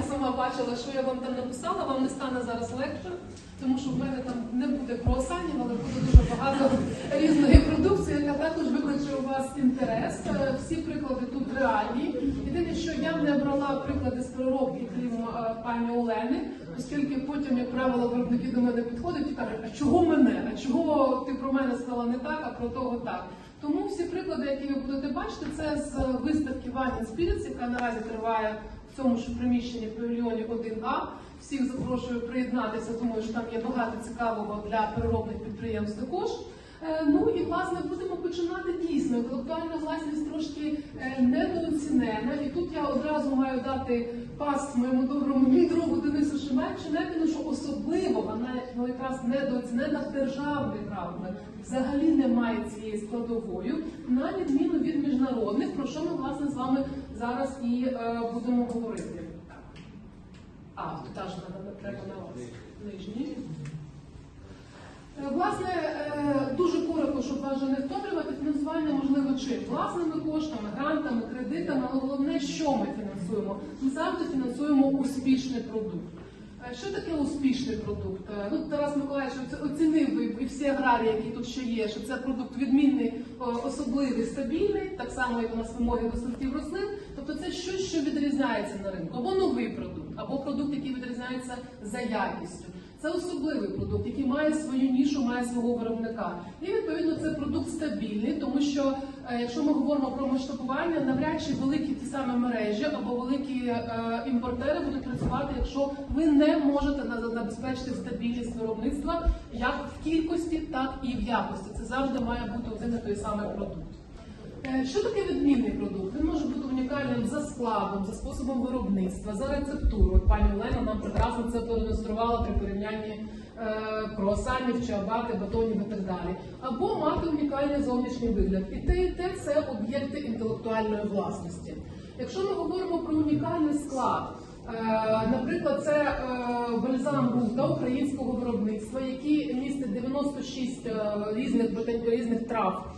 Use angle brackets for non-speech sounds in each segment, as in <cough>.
я сама бачила, що я вам там написала, вам не стане зараз легше, тому що в мене там не буде круасанів, але буде дуже багато різної продукції, яка також викличе у вас інтерес. Е, Всі приклади тут реальні. Єдине, що я не брала приклади з переробки, крім е, пані Олени, оскільки потім, як правило, виробники до мене підходять і кажуть, а чого мене? А чого ти про мене сказала не так, а про того так? Тому всі приклади, які ви будете бачити, це з виставки Ванін Spirits, яка наразі триває цьому ж приміщенні павільйоні 1А. Всіх запрошую приєднатися. тому що там є багато цікавого для переробних підприємств також. Е, Ну і власне будемо починати дійсно. Інтелектуальна власність трошки е, недооцінена. І тут я одразу маю дати пас моєму доброму другу Денису Шемеччинекину, що особливо вона ну, якраз недооцінена державних правами. Взагалі немає цієї складовою, на відміну від міжнародних, про що ми власне з вами зараз і е, будемо говорити. А, теж треба треба на вас. Нижній. Е, Власне, е, дуже коротко, щоб вас вже не втомлювати, фінансування можливо чим? Власними коштами, грантами, кредитами, але головне, що ми фінансуємо? Ми завжди фінансуємо успішний продукт. Е, Що таке успішний продукт? Ну, Тарас Миколаївич оцінив і- і всі аграрії, які тут ще є, що це продукт відмінний, особливий, стабільний, так само як у нас вимоги до сортів рослин. Тобто це щось, що відрізняється на ринку, або новий продукт, або продукт, який відрізняється за якістю. Це особливий продукт, який має свою нішу, має свого виробника. І відповідно це продукт стабільний, тому що е, якщо ми говоримо про масштабування, навряд чи великі ті самі мережі або великі е, імпортери будуть працювати, якщо ви не можете забезпечити стабільність виробництва як в кількості, так і в якості. Це завжди має бути один і той самий продукт. Е, Що таке відмінний продукт? Він може бути унікальним за складом, за способом виробництва, за рецептурою. Пані Олена нам прекрасно це продемонструвала при порівнянні е, круасанів, чиабати, батонів і так далі. Або мати унікальний зовнішній вигляд. І те, і те це об'єкти інтелектуальної власності. Якщо ми говоримо про унікальний склад, Е, Наприклад, це е, бальзам Гута українського виробництва, який містить 96 е, різних різних трав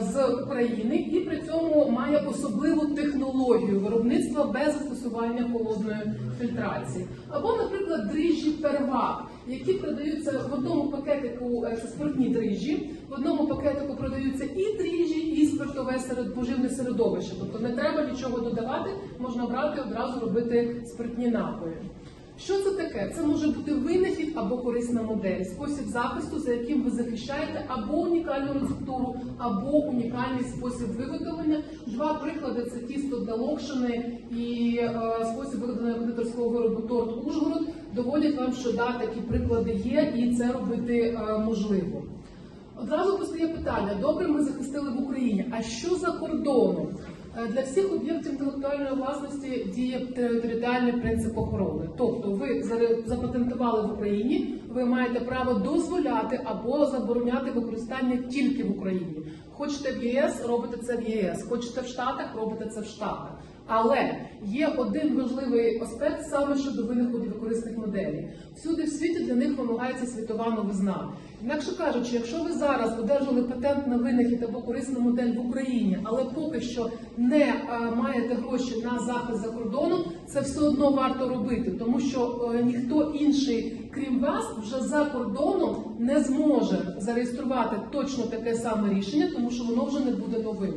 з України і при цьому має особливу технологію виробництва без застосування холодної фільтрації. Або, наприклад, дріжджі первак, які продаються в одному пакетику е, це спиртні дріжджі, в одному пакетику продаються і дріжджі, і спиртове серед поживне середовище. Тобто не треба нічого додавати, можна брати одразу робити спиртні напої. Що це таке? Це може бути винахід або корисна модель, спосіб захисту, за яким ви захищаєте або унікальну рецептуру, або унікальний спосіб виготовлення. Два приклади це тісто для локшини і е, спосіб виготовлення кондитерського виробу торт Ужгород доводять вам, що да, такі приклади є, і це робити е, можливо. Одразу постає питання: добре, ми захистили в Україні. А що за кордоном? Е, Для всіх об'єктів інтелектуальної власності діє територіальний принцип охорони. Тобто, ви запатентували в Україні, ви маєте право дозволяти або забороняти використання тільки в Україні. Хочете в ЄС, робите це в ЄС. Хочете в Штатах, робите це в Штатах. Але є один важливий аспект саме щодо винаходів корисних моделей. Всюди в світі для них вимагається світова новизна. Інакше кажучи, якщо ви зараз одержали патент на винахід або корисну модель в Україні, але поки що не е, маєте гроші на захист за кордоном, це все одно варто робити, тому що е, ніхто інший, крім вас, вже за кордоном не зможе зареєструвати точно таке саме рішення, тому що воно вже не буде новим.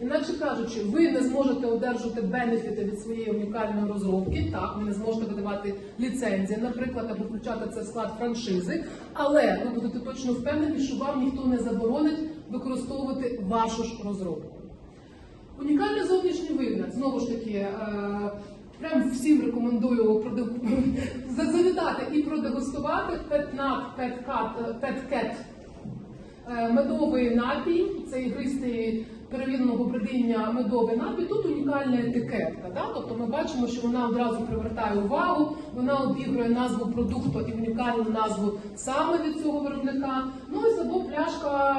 Інакше кажучи, ви не зможете одержати бенефіти від своєї унікальної розробки. Так, ви не зможете видавати ліцензії, наприклад, або включати це в склад франшизи, але ви будете точно впевнені, що вам ніхто не заборонить використовувати вашу ж розробку. Унікальний зовнішній вигляд, знову ж таки, е, прям всім рекомендую <laughs> завітати і продегустувати петнат, петкат, петкет медовий напій, це ігристий перевіреного бродіння медовий напій. Тут унікальна етикетка. Да? Тобто ми бачимо, що вона одразу привертає увагу, вона обігрує назву продукту і унікальну назву саме від цього виробника. Ну і або пляшка.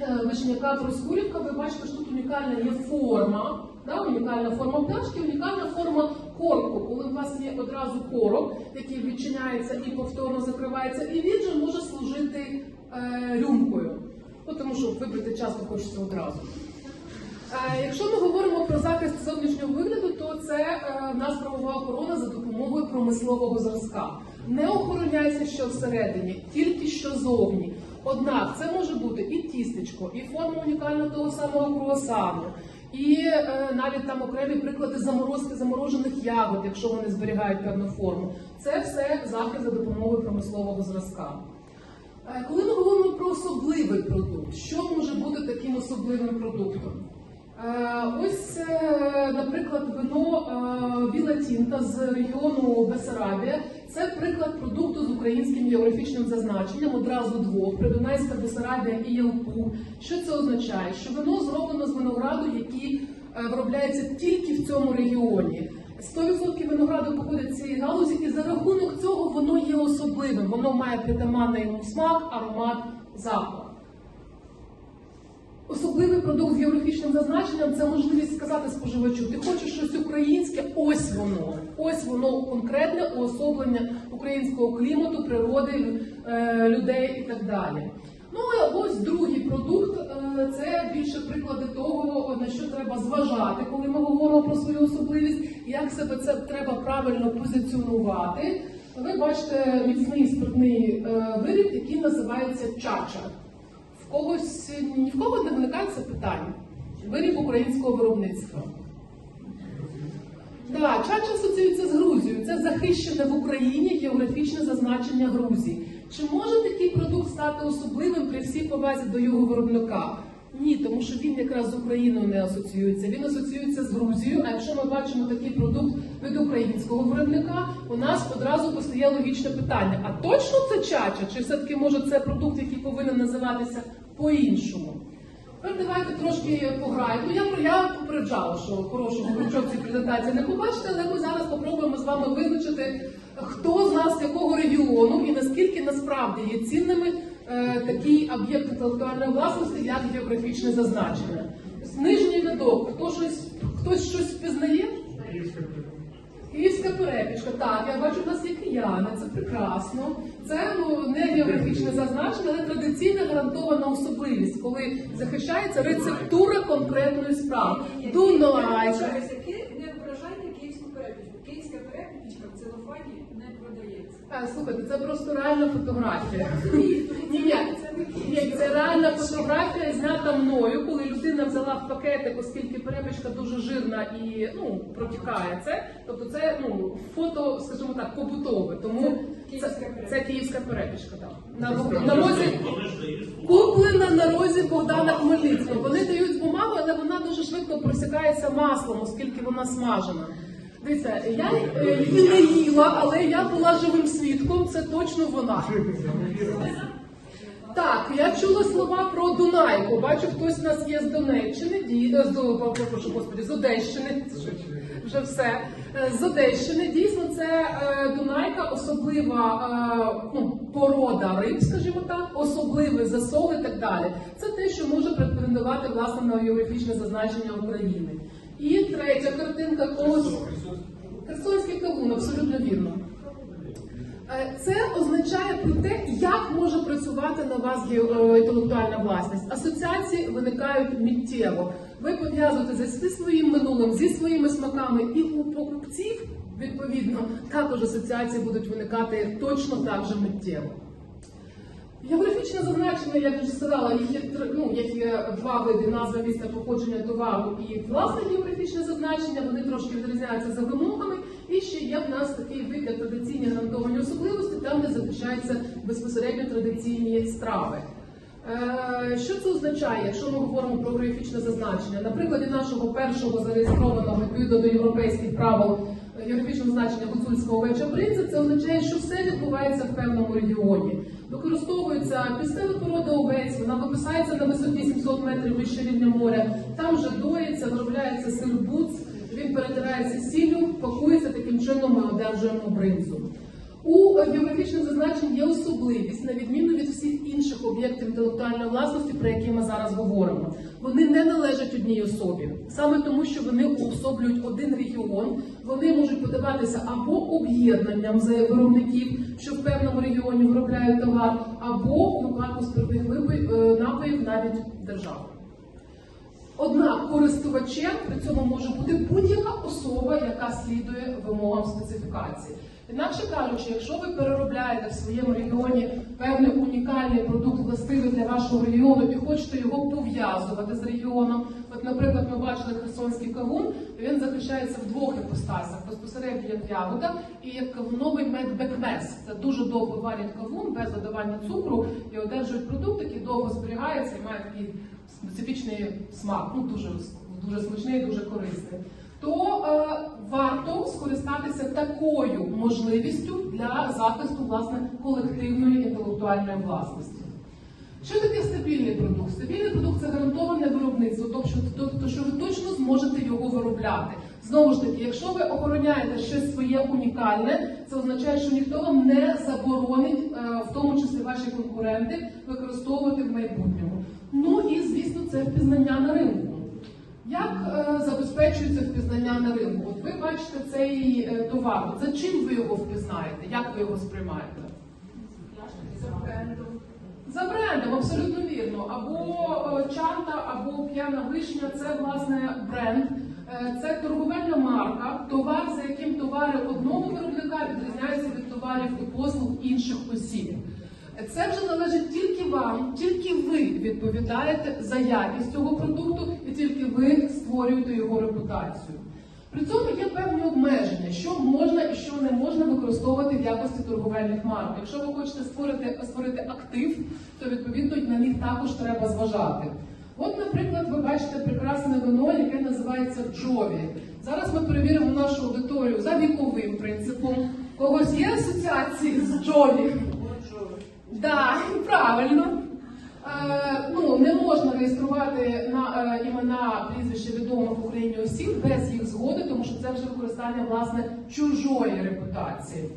е, е, Вишняка Проскурівка, ви бачите, що тут унікальна є форма, да, унікальна форма пляшки, унікальна форма корку, коли у вас є одразу корок, який відчиняється і повторно закривається, і він же може служити е, рюмкою. Ну, тому що вибрати часто хочеться одразу. Е, Якщо ми говоримо про захист зовнішнього вигляду, то це е, в нас правова охорона за допомогою промислового зразка. Не охороняється що всередині, тільки що зовні. Однак це може бути і тістечко, і форма унікального того самого круасану, і е, навіть там окремі приклади заморозки заморожених ягод, якщо вони зберігають певну форму. Це все захист за допомогою промислового зразка. Е, Коли ми говоримо про особливий продукт, що може бути таким особливим продуктом? Е, Ось, е, наприклад, вино е, Біла Тінта з регіону Бесарабія. Це приклад продукту з українським географічним зазначенням одразу двох Придунайська Бесарабія і Ялпуг. Що це означає? Що вино зроблено з винограду, який е, виробляється тільки в цьому регіоні. 100% винограду походить з цієї галузі, і за рахунок цього воно є особливим. Воно має притаманний смак, аромат, запах. Особливий продукт з географічним зазначенням це можливість сказати споживачу, ти хочеш щось українське, ось воно, ось воно конкретне уособлення українського клімату, природи, е, людей і так далі. Ну а ось другий продукт е, це більше приклади того, на що треба зважати, коли ми говоримо про свою особливість, як себе це треба правильно позиціонувати. Ви бачите міцний спиртний е, виріб, який називається чача. Когось ні в кого не виникає це питання. Виріб українського виробництва. Так, чача асоціюється з Грузією. Це захищене в Україні географічне зазначення Грузії. Чи може такий продукт стати особливим при всій повазі до його виробника? Ні, тому що він якраз з Україною не асоціюється. Він асоціюється з Грузією. А якщо ми бачимо такий продукт від українського виробника, у нас одразу постає логічне питання: а точно це чача? Чи все-таки може це продукт, який повинен називатися по-іншому? Тепер давайте трошки пограємо. Я, я попереджала, що хорошого в цій презентації не побачите, але ми зараз спробуємо з вами визначити, хто з нас з якого регіону і наскільки насправді є цінними е, такий об'єкт інтелектуальної власності, як географічне зазначення. Нижній видок, хто щось, хтось щось впізнає? Київська перепічка, так, я бачу, у нас є кияни, це прекрасно. Це ну не географічне зазначення, але традиційна гарантована особливість, коли захищається рецептура конкретної справи. Дунайська. Київська перепічка в целофані не продається. А, слухайте, це просто реальна фотографія. Ні, ні, це реальна фотографія, знята мною, коли людина взяла в пакетик, оскільки перепічка дуже жирна і ну протікає це. Тобто це ну фото, скажімо так, побутове. Тому Це це київська перепічка. Так на, на розі куплена на розі Богдана Хмельницького. Вони дають бумагу, але вона дуже швидко просікається маслом, оскільки вона смажена. Дивіться, я е, її не їла, але я була живим свідком. Це точно вона. Так, я чула слова про Дунайку. Бачу, хтось у нас є з Донеччини, ді... е, з прошу, господи, з Одещини. Вже все. Е, З Одещини. Дійсно, це е, Дунайка, особлива е, ну, порода риб, скажімо так, особливий засол і так далі. Це те, що може претендувати власне на географічне зазначення України. І третя картинка ось Херсонський кавун, абсолютно вірно. Е, Це означає про те, як може працювати на вас е, інтелектуальна власність. Асоціації виникають миттєво. Ви пов'язуєте зі своїм минулим, зі своїми смаками, і у покупців відповідно також асоціації будуть виникати точно так же миттєво. Географічне зазначення, як вже сказала, їх є ну, їх є два види назва місця походження товару і власне географічне зазначення. Вони трошки відрізняються за вимогами. І ще є в нас такий вид, як традиційні гарантовані особливості, там де захищаються безпосередньо традиційні страви. Е, Що це означає, якщо ми говоримо про географічне зазначення? На прикладі нашого першого зареєстрованого відповідно до європейських правил е, географічного значення гуцульського овеча бринза, це означає, що все відбувається в певному регіоні. Використовується місцева порода овець, вона виписається на висоті 700 метрів вище рівня моря, там вже доїться, виробляється сир буц, він перетирається сіллю, таким чином ми одержуємо бринзу. У географічних зазначень є особливість, на відміну від всіх інших об'єктів інтелектуальної власності, про які ми зараз говоримо. Вони не належать одній особі, саме тому, що вони уособлюють один регіон. Вони можуть подаватися або об'єднанням за виробників, що в певному регіоні виробляють товар, або у випадку спиртних е, напоїв навіть держави. Однак користувачем при цьому може бути будь-яка особа, яка слідує вимогам специфікації. Інакше кажучи, якщо ви переробляєте в своєму регіоні певний унікальний продукт, властивий для вашого регіону, і хочете його пов'язувати з регіоном, от, наприклад, ми бачили херсонський кавун, він захищається в двох іпостасях: безпосередньо як ягода і як кавуновий медбекмес. Це дуже довго варять кавун без додавання цукру і одержують продукт, який довго зберігається і має такий специфічний смак. Ну дуже дуже смачний, дуже корисний. Скористатися такою можливістю для захисту власне колективної інтелектуальної власності. Що таке стабільний продукт? Стабільний продукт це гарантоване виробництво, тобто, тобто, що ви точно зможете його виробляти. Знову ж таки, якщо ви охороняєте щось своє унікальне, це означає, що ніхто вам не заборонить, е, в тому числі ваші конкуренти, використовувати в майбутньому. Ну і звісно, це впізнання на ринку. Як е, забезпечується впізнання на ринку? От ви бачите цей е, товар. За чим ви його впізнаєте? Як ви його сприймаєте? За брендом. За брендом, абсолютно вірно. Або е, чанта, або п'яна вишня це власне бренд. Це торговельна марка, товар, за яким товари одного виробника відрізняються від товарів і послуг інших осіб. Це вже належить тільки вам, тільки ви відповідаєте за якість цього продукту, тільки ви створюєте його репутацію. При цьому є певні обмеження, що можна і що не можна використовувати в якості торговельних марок. Якщо ви хочете створити, створити актив, то відповідно на них також треба зважати. От, наприклад, ви бачите прекрасне вино, яке називається Джові. Зараз ми перевіримо нашу аудиторію за віковим принципом. Когось є асоціації з Джові? Да, правильно. Е, ну, не можна реєструвати на е, імена прізвища відомих в Україні осіб без їх згоди, тому що це вже використання власне чужої репутації.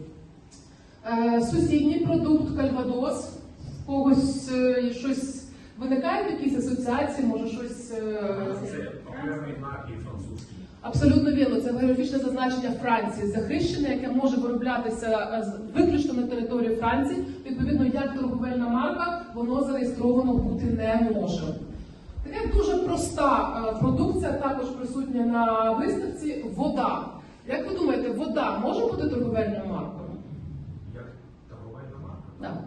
Е, сусідній продукт Кальвадос. В когось щось виникають якісь асоціації, може щось. Це окремий напій французький. Абсолютно вірно, це географічне зазначення Франції, захищене, яке може вироблятися е, виключно на території Франції. Відповідно, як торговельна марка, воно зареєстровано бути не може. Така дуже проста е, продукція, також присутня на виставці вода. Як ви думаєте, вода може бути торговельною маркою? Як торговельна марка. Так.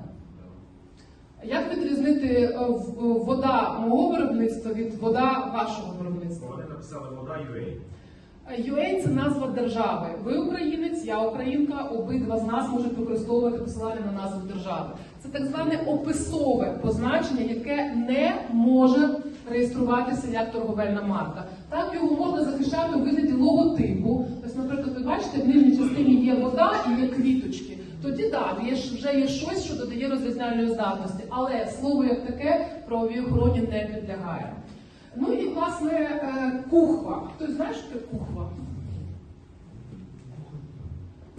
Як відрізнити е, вода мого виробництва від вода вашого виробництва? Вони написали вода UA. UA – це назва держави. Ви українець, я українка. Обидва з нас можуть використовувати посилання на назву держави. Це так зване описове позначення, яке не може реєструватися як торговельна марка. Так його можна захищати у вигляді логотипу. Ось, наприклад, ви бачите, в нижній частині є вода і є квіточки. Тоді так, є вже є щось, що додає розрізняльної здатності, але слово як таке правовій охороні не підлягає. Ну і власне е, кухва. Хтось знає, що таке кухва?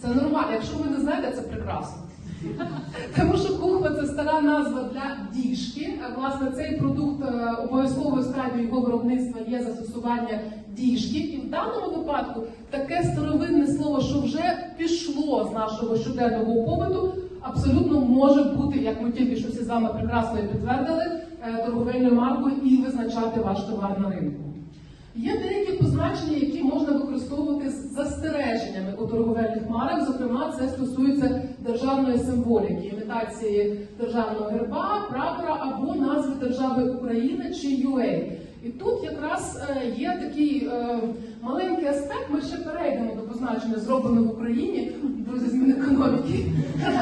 Це нормально. Якщо ви не знаєте, це прекрасно. <laughs> Тому що кухва це стара назва для діжки. Власне, цей продукт е, обов'язковою стадією його виробництва є застосування діжки. І в даному випадку таке старовинне слово, що вже пішло з нашого щоденного побуту, абсолютно може бути, як ми тільки що всі з вами прекрасно і підтвердили, е, торговельною маркою і визначати ваш товар на ринку. Є деякі позначення, які можна використовувати з застереженнями у торговельних марок. Зокрема, це стосується державної символіки, імітації державного герба, прапора або назви держави України чи UA. І тут якраз е, є такий е, маленький аспект. Ми ще перейдемо до позначення зроблено в Україні, друзі, змін економіки.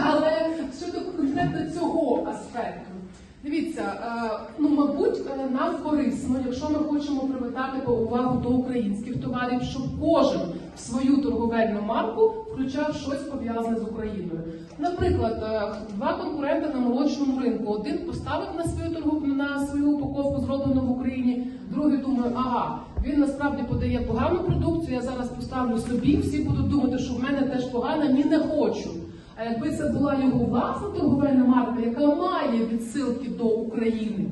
Але щодо конкретно цього аспекту. Дивіться, е, ну мабуть, е, нам корисно, якщо ми хочемо привертати увагу до українських товарів, щоб кожен в свою торговельну марку включав щось пов'язане з Україною. Наприклад, е, два конкуренти на молочному ринку. Один поставив на свою торгов... на свою упаковку зроблено в Україні, другий думає, ага, він насправді подає погану продукцію. Я зараз поставлю собі. Всі будуть думати, що в мене теж погана, ні не хочу. А якби це була його власна торговельна марка, яка має відсилки до України,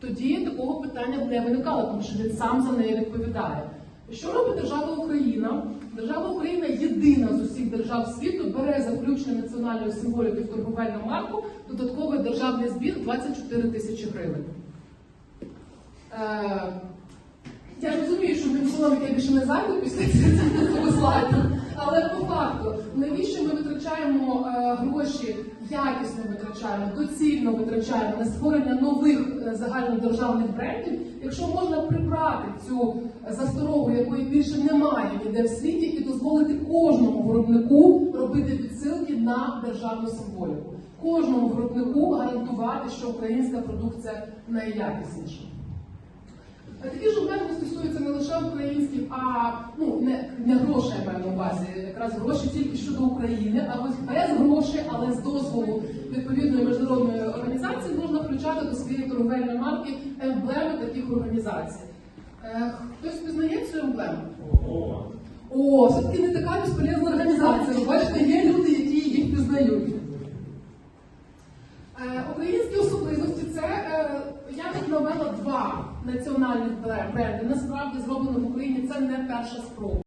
тоді такого питання б не виникало, тому що він сам за неї відповідає. Що робить держава Україна? Держава Україна єдина з усіх держав світу бере за включення національної символіки в торговельну марку додатковий державний збір 24 тисячі гривень. Е, Я розумію, що в економіки більше не зайду після цього слайду, але по факту, навіщо витрачаємо е, гроші, якісно витрачаємо, доцільно витрачаємо на створення нових е, загальнодержавних брендів, якщо можна прибрати цю засторогу, якої більше немає ніде в світі, і дозволити кожному виробнику робити відсилки на державну символіку, кожному виробнику гарантувати, що українська продукція найякісніша. А Такі ж обмеження стосуються не лише українських, а ну не, не грошей я маю на увазі, якраз гроші тільки щодо України, а ось без грошей, але з дозволу відповідної міжнародної організації можна включати до своєї торговельної марки емблеми таких організацій. Е, хтось пізнає цю емблему? О, все-таки не така безполезна організація. Ви Бачите, є люди, які їх пізнають. Е, Українські особливості це е, я тут два національних бренди. Насправді зроблено в Україні це не перша спроба.